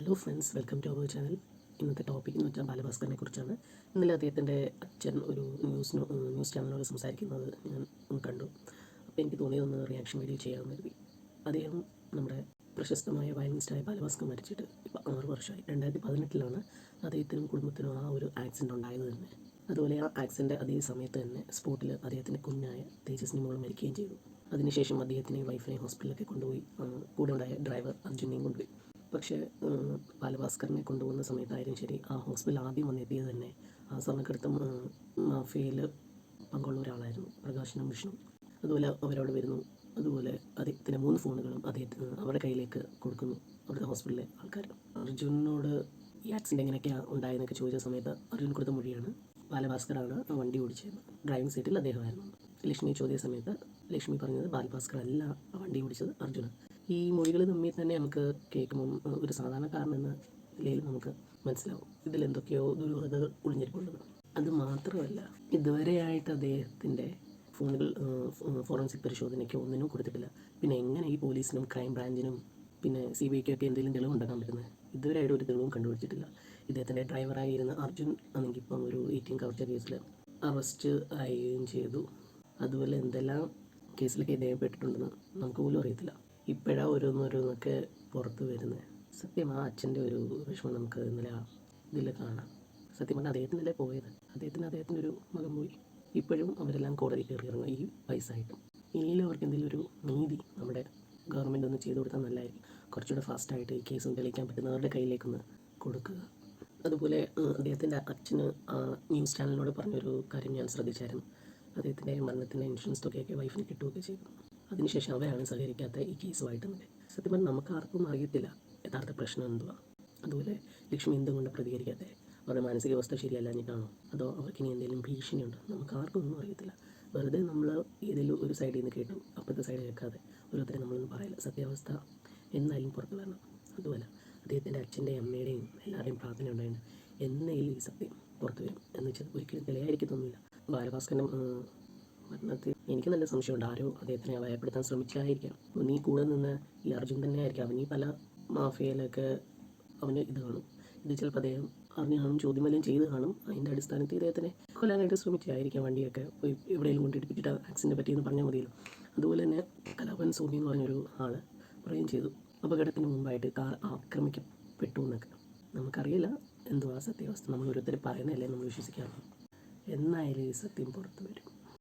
Hello friends welcome to our channel ഇന്നത്തെ topic എന്ന് വെച്ചാൽ ബാലഭാസ്കറിനെ കുറിച്ചാണ്. ഇന്നലെ അദ്ദേഹത്തിന്റെ അച്ഛൻ ഒരു ന്യൂസ് ന്യൂസ് ചാനലിനോട് സംസാരിക്കുന്നത് ഞാൻ കണ്ടു. അപ്പോൾ എനിക്ക് തോന്നിയതൊന്ന് റിയാക്ഷൻ വീഡിയോ ചെയ്യാമെന്ന് കരുതി. അദ്ദേഹം നമ്മുടെ പ്രശസ്തമായ വയലിനിസ്റ്റായ ബാലഭാസ്കർ മരിച്ചിട്ട് ഇപ്പോൾ ആറ് വർഷമായി. രണ്ടായിരത്തി പതിനെട്ടിലാണ് അദ്ദേഹത്തിനും കുടുംബത്തിനും ആ ഒരു ആക്സിഡന്റ് ഉണ്ടായത് തന്നെ. അതുപോലെ ആ ആക്സിഡന്റ് അതേ സമയത്ത് തന്നെ സ്പോട്ടിൽ അദ്ദേഹത്തിന്റെ കുഞ്ഞായ തേജസ്വിനി മോൾ മരിക്കുകയും ചെയ്തു. അതിനുശേഷം അദ്ദേഹത്തിനെയും വൈഫിനെയും ഹോസ്പിറ്റലിലൊക്കെ കൊണ്ടുപോയി. കൂടെ ഉണ്ടായ ഡ്രൈവർ അർജുനെയും കൊണ്ടുപോയി. പക്ഷേ ബാലഭാസ്കറിനെ കൊണ്ടുപോകുന്ന സമയത്തായാലും ശരി ആ ഹോസ്പിറ്റൽ ആദ്യം വന്നെത്തിയത് തന്നെ ആ സ്വർണക്കടത്തും മാഫിയയിൽ പങ്കുള്ള ഒരാളായിരുന്നു പ്രകാശനും വിഷ്ണു അതുപോലെ അവരവിടെ വരുന്നു. അതുപോലെ അദ്ദേഹത്തിന്റെ മൂന്ന് ഫോണുകളും അദ്ദേഹത്തിന് അവരുടെ കയ്യിലേക്ക് കൊടുക്കുന്നു അവരുടെ ഹോസ്പിറ്റലിലെ ആൾക്കാർ. അർജുനോട് ഈ ആക്സിഡന്റ് എങ്ങനെയൊക്കെയാണ് ഉണ്ടായതെന്നൊക്കെ ചോദിച്ച സമയത്ത് അർജുൻ കൊടുത്ത മൊഴിയാണ് ബാലഭാസ്കറാണ് ആ വണ്ടി ഓടിച്ചത്. ഡ്രൈവിംഗ് സീറ്റിൽ അദ്ദേഹമായിരുന്നു. ലക്ഷ്മി ചോദിച്ച സമയത്ത് ലക്ഷ്മി പറഞ്ഞത് ബാലഭാസ്കർ അല്ല വണ്ടി ഓടിച്ചത് അർജുന. ഈ മൊഴികൾ തമ്മിൽ തന്നെ നമുക്ക് കേൾക്കുമ്പം ഒരു സാധാരണക്കാരനെന്ന നിലയിൽ നമുക്ക് മനസ്സിലാവും. ഇതിൽ എന്തൊക്കെയോ ദുരൂഹതകൾ ഒളിഞ്ഞിരിക്കുന്നത് അത് മാത്രമല്ല ഇതുവരെയായിട്ട് അദ്ദേഹത്തിന്റെ ഫോണുകൾ ഫോറൻസിക് പരിശോധനയ്ക്ക് ഒന്നിനും കൊടുത്തിട്ടില്ല. പിന്നെ എങ്ങനെ ഈ പോലീസിനും ക്രൈം ബ്രാഞ്ചിനും പിന്നെ സി ബി ഐക്കൊക്കെ എന്തെങ്കിലും തെളിവ് ഉണ്ടാക്കാൻ പറ്റുന്നത്? ഇതുവരെയായിട്ട് ഒരു തെളിവും കണ്ടുപിടിച്ചിട്ടില്ല. ഇദ്ദേഹത്തിന്റെ ഡ്രൈവറായിരുന്ന അർജുൻ ആണെങ്കിൽ ഇപ്പം ഒരു എയ്റ്റീൻ കവർച്ച കേസിൽ അറസ്റ്റ് ആവുകയും ചെയ്തു. അതുപോലെ എന്തെല്ലാം കേസിലൊക്കെ ഇദ്ദേഹം നമുക്ക് പോലും അറിയത്തില്ല. ഇപ്പോഴാണ് ഓരോന്നോരോന്നൊക്കെ പുറത്ത് വരുന്നത് സത്യം ആ അച്ഛന്റെ ഒരു വിഷമം നമുക്ക് ഇന്നലെ ഇതിൽ കാണാം. സത്യം പറഞ്ഞാൽ അദ്ദേഹത്തിനല്ലേ പോയത്? അദ്ദേഹത്തിന് അദ്ദേഹത്തിന്റെ ഒരു മകൻ പോയി. ഇപ്പോഴും അവരെല്ലാം കോടതി കയറി ഇറങ്ങും. ഈ വയസ്സായിട്ടും. ഇനിയും അവർക്ക് എന്തെങ്കിലും ഒരു നീതി നമ്മുടെ ഗവൺമെന്റ് ഒന്ന് ചെയ്തു കൊടുത്താൽ നല്ലതായിരിക്കും. കുറച്ചുകൂടെ ഫാസ്റ്റായിട്ട് ഈ കേസും തെളിയിക്കാൻ പറ്റുന്നവരുടെ കയ്യിലേക്കൊന്ന് കൊടുക്കുക. അതുപോലെ അദ്ദേഹത്തിന്റെ അച്ഛന് ന്യൂസ് ചാനലിനോട് പറഞ്ഞൊരു കാര്യം ഞാൻ ശ്രദ്ധിച്ചായിരുന്നു. അദ്ദേഹത്തിന്റെ മരണത്തിന്റെ ഇൻഷുറൻസ് തുകയൊക്കെ വൈഫിന് കിട്ടുകയൊക്കെ ചെയ്തു. അതിനുശേഷം അവരാണ് സഹകരിക്കാത്ത ഈ കേസുമായിട്ട് സത്യം പറഞ്ഞാൽ നമുക്ക് ആർക്കും അറിയത്തില്ല യഥാർത്ഥ പ്രശ്നം എന്തുവാ. അതുപോലെ ലക്ഷ്മി എന്തുകൊണ്ട് പ്രതികരിക്കാതെ അവരുടെ മാനസികാവസ്ഥ ശരിയല്ലാഞ്ഞിട്ടാണോ അതോ അവർക്ക് ഇനി എന്തെങ്കിലും ഭീഷണിയുണ്ടോ? നമുക്ക് ആർക്കും ഒന്നും അറിയത്തില്ല. വെറുതെ നമ്മൾ ഏതെങ്കിലും ഒരു സൈഡിൽ നിന്ന് കേട്ടു അപ്പുറത്തെ സൈഡ് കേൾക്കാതെ ഓരോരുത്തരെ നമ്മളൊന്നും പറയില്ല. സത്യാവസ്ഥ എന്നാലും പുറത്ത് വരണം അതുമല്ല അദ്ദേഹത്തിന്റെ അച്ഛന്റെയും അമ്മയുടെയും എല്ലാവരുടെയും പ്രാർത്ഥന ഉണ്ടായിട്ട് എന്നേലും ഈ സത്യം പുറത്തു വരും എന്ന് വെച്ചാൽ ഒരിക്കലും തെളിയായിരിക്കത്തൊന്നുമില്ല. ബാലഭാസ്കരനും മരണത്തിൽ എനിക്ക് നല്ല സംശയമുണ്ട്. ആരോ അദ്ദേഹത്തിനെ ഭയപ്പെടുത്താൻ ശ്രമിച്ചായിരിക്കാം നീ കൂടെ നിന്ന് ഈ അർജുൻ തന്നെ ആയിരിക്കാം അവൻ ഈ പല മാഫിയയിലൊക്കെ അവന് ഇത് കാണും. ഇത് ചിലപ്പോൾ അദ്ദേഹം അറിഞ്ഞു കാണും ചോദ്യം വല്ലതും ചെയ്ത് കാണും. അതിന്റെ അടിസ്ഥാനത്തിൽ ഇദ്ദേഹത്തിനെ കൊല്ലാനായിട്ട് ശ്രമിച്ചായിരിക്കാം വണ്ടിയൊക്കെ. പോയി എവിടെയെങ്കിലും കൊണ്ടിടിപ്പിച്ചിട്ട് ആക്സിഡന്റ് പറ്റിയെന്ന് പറഞ്ഞാൽ മതിയല്ലോ. അതുപോലെ തന്നെ കലാപൻ സോമി എന്ന് പറഞ്ഞൊരു ആൾ പറയുകയും ചെയ്തു. അപകടത്തിന് മുമ്പായിട്ട് കാർ ആക്രമിക്കപ്പെട്ടു എന്നൊക്കെ. നമുക്കറിയില്ല. എന്തുവാ സത്യാവസ്ഥ? നമ്മൾ ഓരോരുത്തർ പറയുന്നതല്ലേ നമ്മൾ വിശ്വസിക്കാറുള്ളൂ എന്നായാലും ഈ സത്യം പുറത്തു വരും.